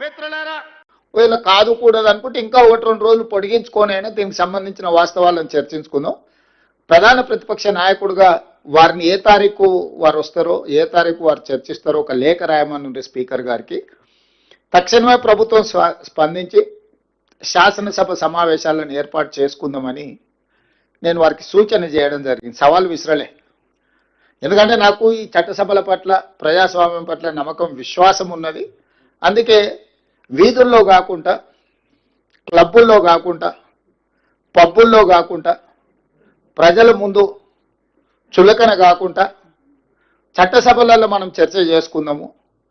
మిత్రులారా వీళ్ళు కాదు కూడదు అనుకుంటే ఇంకా ఒకటి రెండు రోజులు పొడిగించుకొని అయినా దీనికి సంబంధించిన వాస్తవాలను చర్చించుకుందాం. ప్రధాన ప్రతిపక్ష నాయకుడిగా వారిని ఏ తారీఖు వారు వస్తారో ఏ తారీఖు వారు చర్చిస్తారో ఒక లేఖ రాయమని స్పీకర్ గారికి. తక్షణమే ప్రభుత్వం స్పందించి శాసనసభ సమావేశాలను ఏర్పాటు చేసుకుందామని నేను వారికి సూచన చేయడం జరిగింది. సవాల్ విసరలే. ఎందుకంటే నాకు ఈ చట్టసభల పట్ల ప్రజాస్వామ్యం పట్ల నమ్మకం విశ్వాసం ఉన్నది. అందుకే వీధుల్లో కాకుండా క్లబ్బుల్లో కాకుండా పబ్బుల్లో కాకుండా ప్రజల ముందు చులకన కాకుండా చట్టసభలలో మనం చర్చ చేసుకుందాము.